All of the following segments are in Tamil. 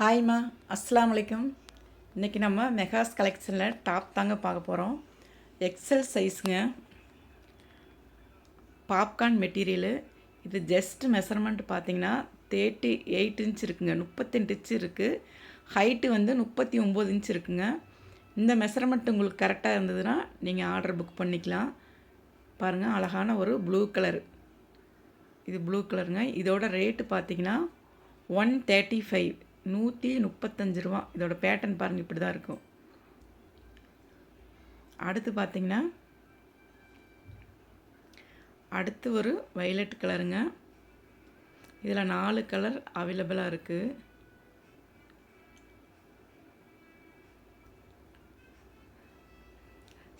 ஹாய்மா அஸ்லாம் வலைக்கம் இன்றைக்கி நம்ம மெகாஸ் கலெக்ஷனில் டாப் தாங்க பார்க்க போகிறோம் எக்ஸல் சைஸுங்க பாப்கார்ன் மெட்டீரியலு இது ஜஸ்ட் மெஷர்மெண்ட் பார்த்தீங்கன்னா தேர்ட்டி எயிட் இன்ச் இருக்குங்க. முப்பத்தெண்டு இன்ச் இருக்குது ஹைட்டு வந்து முப்பத்தி ஒம்பது இன்ச் இருக்குங்க. இந்த மெஷர்மெண்ட் உங்களுக்கு கரெக்டாக இருந்ததுன்னா நீங்கள் ஆர்டர் புக் பண்ணிக்கலாம். பாருங்கள் அழகான ஒரு ப்ளூ கலர் இது ப்ளூ கலருங்க இதோட ரேட்டு பார்த்தீங்கன்னா ஒன் தேர்ட்டி ஃபைவ் நூற்றி முப்பத்தஞ்சு ரூபா. இதோட பேட்டர்ன் பாருங்கள் இப்படி தான் இருக்கும். அடுத்து பார்த்திங்கன்னா அடுத்து ஒரு வைலட் கலருங்க இதில் நாலு கலர் அவைலபிளாக இருக்குது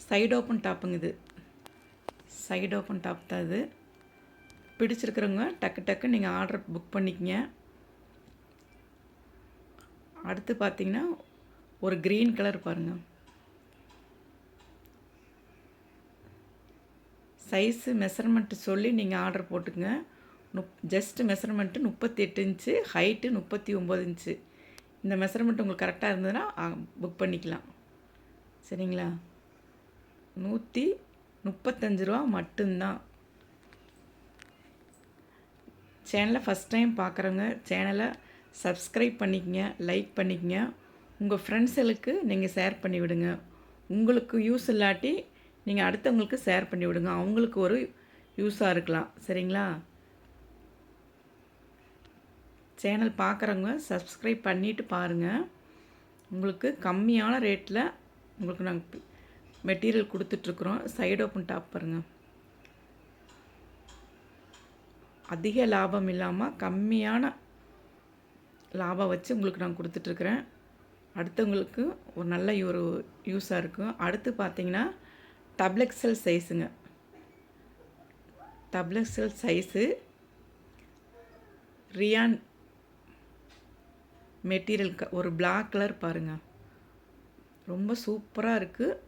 சைடு ஓப்பன் டாப்புங்க இது. சைடு ஓப்பன் டாப் தான் இது. பிடிச்சிருக்கிறவங்க டக்கு டக்கு நீங்கள் ஆர்டர் புக் பண்ணிக்கங்க. அடுத்து பார்த்தீங்கன்னா ஒரு க்ரீன் கலர் பாருங்கள் சைஸு மெஷர்மெண்ட்டு சொல்லி நீங்கள் ஆர்டர் போட்டுங்க நுப் ஜஸ்ட்டு மெஷர்மெண்ட்டு முப்பத்தி எட்டு இன்ச்சு ஹைட்டு முப்பத்தி ஒம்பது இன்ச்சு இந்த மெஷர்மெண்ட் உங்களுக்கு கரெக்டாக இருந்ததுன்னா புக் பண்ணிக்கலாம். சரிங்களா? நூற்றி முப்பத்தஞ்சு ரூபா மட்டும்தான். சேனலை ஃபஸ்ட் டைம் பார்க்குறவங்க சேனலை சப்ஸ்கிரைப் பண்ணிக்கங்க லைக் பண்ணிக்கங்க. உங்கள் ஃப்ரெண்ட்ஸுகளுக்கு நீங்கள் ஷேர் பண்ணி விடுங்க உங்களுக்கு யூஸ் இல்லாட்டி நீங்கள் அடுத்தவங்களுக்கு ஷேர் பண்ணி விடுங்க அவங்களுக்கு ஒரு யூஸாக இருக்கலாம். சரிங்களா? சேனல் பார்க்குறவங்க சப்ஸ்கிரைப் பண்ணிவிட்டு பாருங்கள் உங்களுக்கு கம்மியான ரேட்டில் உங்களுக்கு நாங்கள் மெட்டீரியல் கொடுத்துட்ருக்குறோம். சைடு ஓப்பன் டாப் பாருங்கள் அதிக லாபம் இல்லாமல் கம்மியான லாபம் வச்சு உங்களுக்கு நான் கொடுத்துட்ருக்குறேன். அடுத்தவங்களுக்கு ஒரு நல்ல ஒரு யூஸாக இருக்கும். அடுத்து பார்த்தீங்கன்னா டப்ளெக்ஸல் சைஸுங்க டப்ளெக்ஸல் சைஸு ரியான் மெட்டீரியல் க ஒரு பிளாக் கலர் பாருங்கள் ரொம்ப சூப்பராக இருக்குது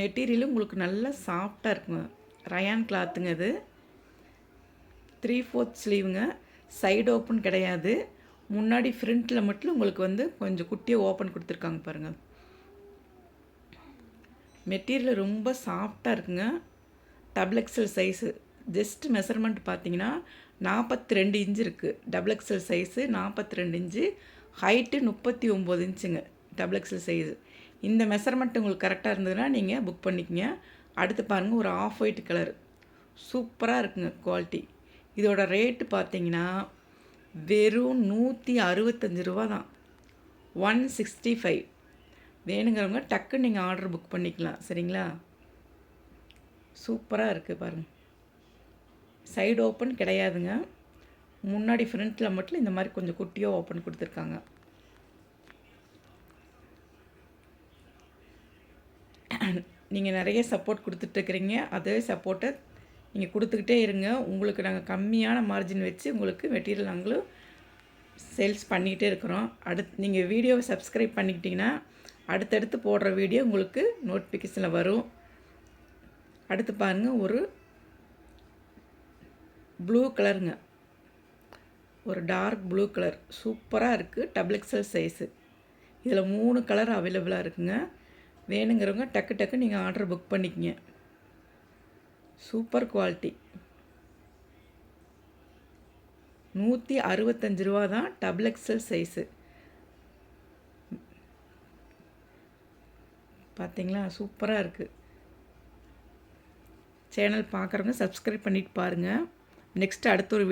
மெட்டீரியலும் உங்களுக்கு நல்லா சாஃப்டாக இருக்குங்க. ரயான் கிளாத்துங்க அது. த்ரீ ஃபோர்த் ஸ்லீவுங்க சைடு ஓப்பன் கிடையாது. முன்னாடி ஃப்ரண்ட்டில் மட்டும் உங்களுக்கு வந்து கொஞ்சம் குட்டியாக ஓப்பன் கொடுத்துருக்காங்க பாருங்கள் மெட்டீரியல் ரொம்ப சாஃப்டாக இருக்குங்க. Double XL size just measurement பார்த்தீங்கன்னா நாற்பத்தி ரெண்டு இன்ச்சு இருக்குது டபுள் எக்ஸல் சைஸு நாற்பத்தி ரெண்டு இன்ச்சு ஹைட்டு முப்பத்தி ஒம்பது இன்ச்சுங்க டபுள் எக்ஸல் சைஸு இந்த மெஷர்மெண்ட் உங்களுக்கு கரெக்டாக இருந்ததுன்னா நீங்கள் புக் பண்ணிக்கங்க. அடுத்து பாருங்கள் ஒரு ஆஃப் ஒயிட் கலர் சூப்பராக இருக்குங்க குவாலிட்டி இதோட ரேட்டு பார்த்தீங்கன்னா வெறும் நூற்றி அறுபத்தஞ்சி ரூபா தான் ஒன் சிக்ஸ்டி ஃபைவ் வேணுங்கிறவங்க டக்குன்னு நீங்கள் ஆர்டர் புக் பண்ணிக்கலாம். சரிங்களா? சூப்பராக இருக்குது பாருங்கள் சைடு ஓப்பன் கிடையாதுங்க. முன்னாடி ஃப்ரண்ட்டில் மட்டும் இந்த மாதிரி கொஞ்சம் குட்டியாக ஓப்பன் கொடுத்துருக்காங்க. நீங்கள் நிறைய சப்போர்ட் கொடுத்துட்ருக்குறீங்க அதே சப்போர்ட்டை நீங்கள் கொடுத்துக்கிட்டே இருங்க. உங்களுக்கு நாங்கள் கம்மியான மார்ஜின் வச்சு உங்களுக்கு மெட்டீரியல் நாங்களும் சேல்ஸ் பண்ணிக்கிட்டே இருக்கிறோம். அடுத்து நீங்கள் வீடியோவை சப்ஸ்கிரைப் பண்ணிக்கிட்டிங்கன்னா அடுத்தடுத்து போடுற வீடியோ உங்களுக்கு நோட்டிஃபிகேஷனில் வரும். அடுத்து பாருங்கள் ஒரு ப்ளூ கலருங்க ஒரு டார்க் ப்ளூ கலர் சூப்பராக இருக்குது டபுள் எக்ஸல் சைஸு இதில் மூணு கலர் அவைலபிளாக இருக்குங்க. வேணுங்கிறவங்க டக்கு டக்கு நீங்கள் ஆர்டர் புக் பண்ணிக்கங்க. Super quality. நூற்றி அறுபத்தஞ்சு ரூபா தான் டபுள் எக்ஸல் சைஸு. பார்த்தீங்களா சூப்பராக இருக்குது சேனல் பார்க்குறவங்க சப்ஸ்கிரைப் பண்ணிட்டு பாருங்கள் நெக்ஸ்ட் அடுத்த ஒரு